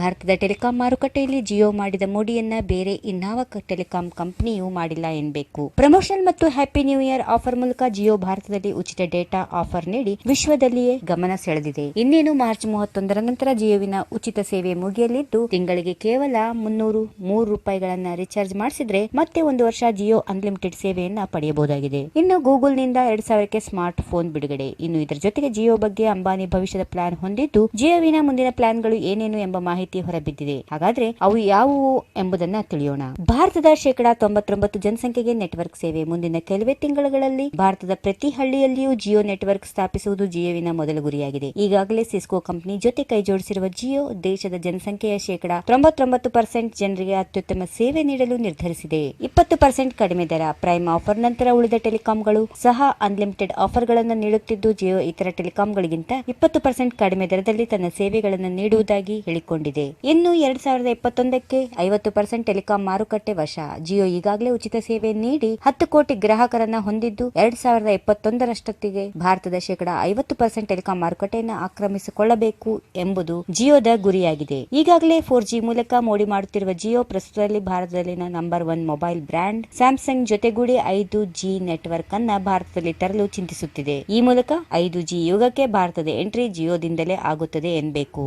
ಭಾರತದ ಟೆಲಿಕಾಂ ಮಾರುಕಟ್ಟೆಯಲ್ಲಿ ಜಿಯೋ ಮಾಡಿದ ಮೋಡಿಯನ್ನ ಬೇರೆ ಇನ್ನಾವ ಟೆಲಿಕಾಂ ಕಂಪನಿಯೂ ಮಾಡಿಲ್ಲ ಎನ್ಬೇಕು. ಪ್ರಮೋಷನ್ ಮತ್ತು ಹ್ಯಾಪಿ ನ್ಯೂ ಇಯರ್ ಆಫರ್ ಮೂಲಕ ಜಿಯೋ ಭಾರತದಲ್ಲಿ ಉಚಿತ ಡೇಟಾ ಆಫರ್ ನೀಡಿ ವಿಶ್ವದಲ್ಲಿಯೇ ಗಮನ ಸೆಳೆದಿದೆ. ಇನ್ನೇನು ಮಾರ್ಚ್ ಮೂವತ್ತೊಂದರ ನಂತರ ಜಿಯೋವಿನ ಉಚಿತ ಸೇವೆ ಮುಗಿಯಲಿದ್ದು, ತಿಂಗಳಿಗೆ ಕೇವಲ ಮುನ್ನೂರು ಮೂರು ರೂಪಾಯಿಗಳನ್ನ ರಿಚಾರ್ಜ್ ಮಾಡಿಸಿದ್ರೆ ಮತ್ತೆ ಒಂದು ವರ್ಷ ಜಿಯೋ ಅನ್ಲಿಮಿಟೆಡ್ ಸೇವೆಯನ್ನ ಪಡೆಯಬಹುದಾಗಿದೆ. ಇನ್ನು ಗೂಗಲ್ನಿಂದ ಎರಡ್ ಸಾವಿರಕ್ಕೆ ಸ್ಮಾರ್ಟ್ ಫೋನ್ ಬಿಡುಗಡೆ. ಇನ್ನು ಇದರ ಜೊತೆಗೆ ಜಿಯೋ ಬಗ್ಗೆ ಅಂಬಾನಿ ಭವಿಷ್ಯದ ಪ್ಲಾನ್ ಹೊಂದಿದ್ದು, ಜಿಯೋವಿನ ಮುಂದಿನ ಪ್ಲಾನ್ಗಳು ಏನೇನು ಎಂಬ ಮಾಹಿತಿ ಹೊರಬಿದ್ದಿದೆ. ಹಾಗಾದ್ರೆ ಅವು ಯಾವುವು ಎಂಬುದನ್ನ ತಿಳಿಯೋಣ. ಭಾರತದ ಶೇಕಡಾ ತೊಂಬತ್ತೊಂಬತ್ತು ಜನಸಂಖ್ಯೆಗೆ ನೆಟ್ವರ್ಕ್ ಸೇವೆ. ಮುಂದಿನ ಕೆಲವೇ ತಿಂಗಳುಗಳಲ್ಲಿ ಭಾರತದ ಪ್ರತಿ ಹಳ್ಳಿಯಲ್ಲಿಯೂ ಜಿಯೋ ನೆಟ್ವರ್ಕ್ ಸ್ಥಾಪಿಸುವುದು ಜಿಯೋವಿನ ಮೊದಲ ಗುರಿಯಾಗಿದೆ. ಈಗಾಗಲೇ ಸಿಸ್ಕೋ ಕಂಪನಿ ಜೊತೆ ಕೈಜೋಡಿಸಿರುವ ಜಿಯೋ ದೇಶದ ಜನಸಂಖ್ಯೆಯ ಶೇಕಡಾ ತೊಂಬತ್ತೊಂಬತ್ತು ಪರ್ಸೆಂಟ್ ಜನರಿಗೆ ಅತ್ಯುತ್ತಮ ಸೇವೆ ನೀಡಲು ನಿರ್ಧರಿಸಿದೆ. ಇಪ್ಪತ್ತು ಪರ್ಸೆಂಟ್ ಕಡಿಮೆ ದರ, ಪ್ರೈಮ್ ಆಫರ್ ನಂತರ ಉಳಿದ ಟೆಲಿಕಾಂಗಳು ಸಹ ಅನ್ಲಿಮಿಟೆಡ್ ಆಫರ್ಗಳನ್ನು ನೀಡುತ್ತಿದ್ದು, ಜಿಯೋ ಇತರ ಟೆಲಿಕಾಂಗಳಿಗಿಂತ ಇಪ್ಪತ್ತು ಪರ್ಸೆಂಟ್ ಕಡಿಮೆ ದರದಲ್ಲಿ ತನ್ನ ಸೇವೆಗಳನ್ನು ನೀಡುವುದಾಗಿ ಹೇಳಿಕೊಂಡಿದೆ. ಇನ್ನು ಎರಡ್ ಸಾವಿರದ ಇಪ್ಪತ್ತೊಂದಕ್ಕೆ ಐವತ್ತು ಪರ್ಸೆಂಟ್ ಟೆಲಿಕಾಂ ಮಾರುಕಟ್ಟೆ ವಶ. ಜಿಯೋ ಈಗಾಗಲೇ ಉಚಿತ ಸೇವೆ ನೀಡಿ ಹತ್ತು ಕೋಟಿ ಗ್ರಾಹಕರನ್ನ ಹೊಂದಿದ್ದು ಎರಡ್ ಸಾವಿರದ ಇಪ್ಪತ್ತೊಂದರಷ್ಟೊತ್ತಿಗೆ ಭಾರತದ ಶೇಕಡಾ ಐವತ್ತು ಪರ್ಸೆಂಟ್ ಟೆಲಿಕಾಂ ಮಾರುಕಟ್ಟೆಯನ್ನು ಆಕ್ರಮಿಸಿಕೊಳ್ಳಬೇಕು ಎಂಬುದು ಜಿಯೋದ ಗುರಿಯಾಗಿದೆ. ಈಗಾಗಲೇ ಫೋರ್ ಜಿ ಮೂಲಕ ಮೋಡಿ ಮಾಡುತ್ತಿರುವ ಜಿಯೋ ಪ್ರಸ್ತುತದಲ್ಲಿ ಭಾರತದಲ್ಲಿನ number one mobile brand Samsung ಜೊತೆಗೂಡಿ ಐದು ಜಿ ನೆಟ್ವರ್ಕ್ ಅನ್ನ ಭಾರತದಲ್ಲಿ ತರಲು ಚಿಂತಿಸುತ್ತಿದೆ. ಈ ಮೂಲಕ ಐದು ಜಿ ಯುಗಕ್ಕೆ ಭಾರತದ ಎಂಟ್ರಿ ಜಿಯೋದಿಂದಲೇ ಆಗುತ್ತದೆ ಎನ್ಬೇಕು